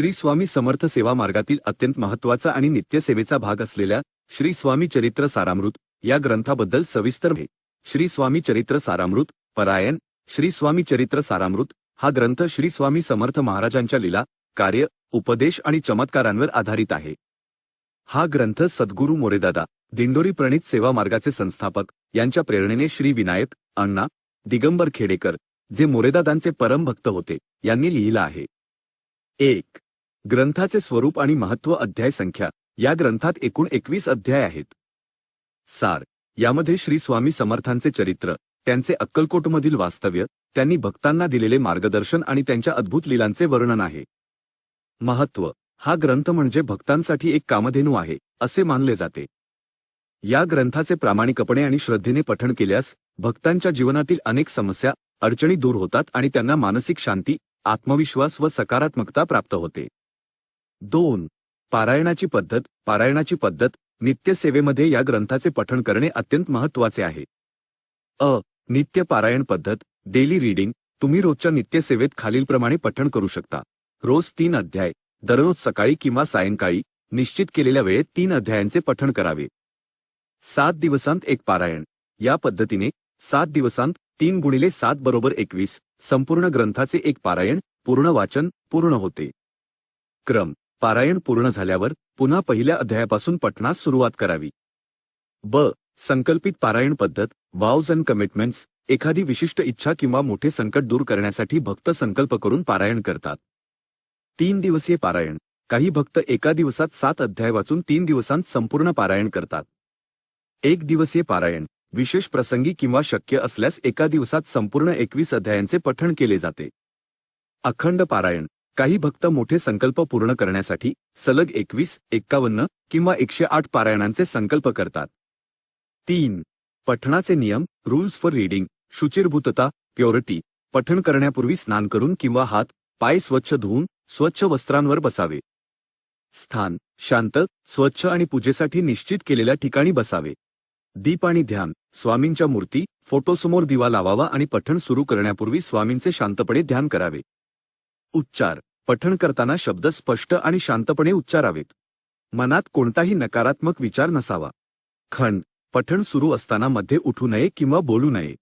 श्री स्वामी समर्थ सेवा मार्गातील अत्यंत महत्त्वाचा आणि नित्यसेवेचा भाग असलेल्या श्री स्वामी चरित्र सारामृत या ग्रंथाबद्दल सविस्तर आहे श्री स्वामी चरित्र सारामृत परायण श्री स्वामी चरित्र सारामृत हा ग्रंथ श्री स्वामी समर्थ महाराजांच्या लीला कार्य उपदेश आणि चमत्कारांवर आधारित आहे. हा ग्रंथ सद्गुरू मोरेदादा दिंडोरी प्रणित सेवा मार्गाचे संस्थापक यांच्या प्रेरणेने श्री विनायक अण्णा दिगंबर खेडेकर जे मोरेदादांचे परम भक्त होते यांनी लिहिला आहे. एक ग्रंथाचे स्वरूप आणि महत्त्व अध्याय संख्या या ग्रंथात एकूण एकवीस अध्याय आहेत. सार यामध्ये श्री स्वामी समर्थांचे चरित्र त्यांचे अक्कलकोटमधील वास्तव्य त्यांनी भक्तांना दिलेले मार्गदर्शन आणि त्यांच्या अद्भुत लीलांचे वर्णन आहे. महत्त्व हा ग्रंथ म्हणजे भक्तांसाठी एक कामधेनू आहे असे मानले जाते. या ग्रंथाचे प्रामाणिकपणे आणि श्रद्धेने पठण केल्यास भक्तांच्या जीवनातील अनेक समस्या अडचणी दूर होतात आणि त्यांना मानसिक शांती आत्मविश्वास व सकारात्मकता प्राप्त होते. दोन. पारायणाची पद्धत पारायणाची पद्धत नित्यसेवेमध्ये या ग्रंथाचे पठण करणे अत्यंत महत्त्वाचे आहे. अ. नित्य पारायण पद्धत डेली रीडिंग तुम्ही रोजच्या नित्यसेवेत खालीलप्रमाणे पठण करू शकता. रोज तीन अध्याय दररोज सकाळी किंवा सायंकाळी निश्चित केलेल्या वेळेत तीन अध्यायांचे पठण करावे. सात दिवसांत एक पारायण. या पद्धतीने सात दिवसांत तीन गुणिले सात बरोबर एकवीस संपूर्ण ग्रंथाचे एक पारायण पूर्ण वाचन पूर्ण होते. क्रम. पारायण पूर्ण झाल्यावर पुन्हा पहिल्या अध्यायापासून पठणास सुरुवात करावी. ब. संकल्पित पारायण पद्धत वाव्ज अँड कमिटमेंट्स एखादी विशिष्ट इच्छा किंवा मोठे संकट दूर करण्यासाठी भक्त संकल्प करून पारायण करतात. तीन दिवसीय पारायण काही भक्त एका दिवसात सात अध्याय वाचून तीन दिवसांत संपूर्ण पारायण करतात. एक दिवसीय पारायण विशेष प्रसंगी किंवा शक्य असल्यास एका दिवसात संपूर्ण एकवीस अध्यायांचे पठण केले जाते. अखंड पारायण काही भक्त मोठे संकल्प पूर्ण करण्यासाठी सलग एकवीस एक्कावन्न किंवा एकशे आठ पारायणांचे संकल्प करतात. तीन. पठणाचे नियम रूल्स फॉर रीडिंग शुचिरभूतता प्युरिटी पठण करण्यापूर्वी स्नान करून किंवा हात पाय स्वच्छ धुवून स्वच्छ वस्त्रांवर बसावे. स्थान शांत स्वच्छ आणि पूजेसाठी निश्चित केलेल्या ठिकाणी बसावे. दीप आणि ध्यान स्वामींच्या मूर्ती फोटोसमोर दिवा लावावा आणि पठण सुरू करण्यापूर्वी स्वामींचे शांतपणे ध्यान करावे. उच्चार पठण करताना शब्द स्पष्ट आणि शांतपणे उच्चारावेत. मनात कोणताही नकारात्मक विचार नसावा. खंड पठण सुरू असताना मध्ये उठू नये किंवा बोलू नये.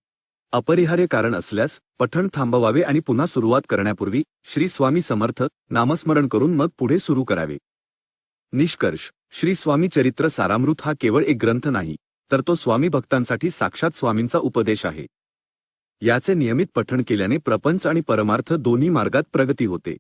अपरिहार्य कारण असल्यास पठण थांबवावे आणि पुन्हा सुरुवात करण्यापूर्वी श्री स्वामी समर्थ नामस्मरण करून मग पुढे सुरू करावे. निष्कर्ष श्री स्वामी चरित्र सारामृत हा केवळ एक ग्रंथ नाही तर तो स्वामी भक्तांसाठी साक्षात स्वामींचा उपदेश आहे. याचे नियमित पठण केल्याने प्रपंच आणि परमार्थ दोन्ही मार्गात प्रगती होते.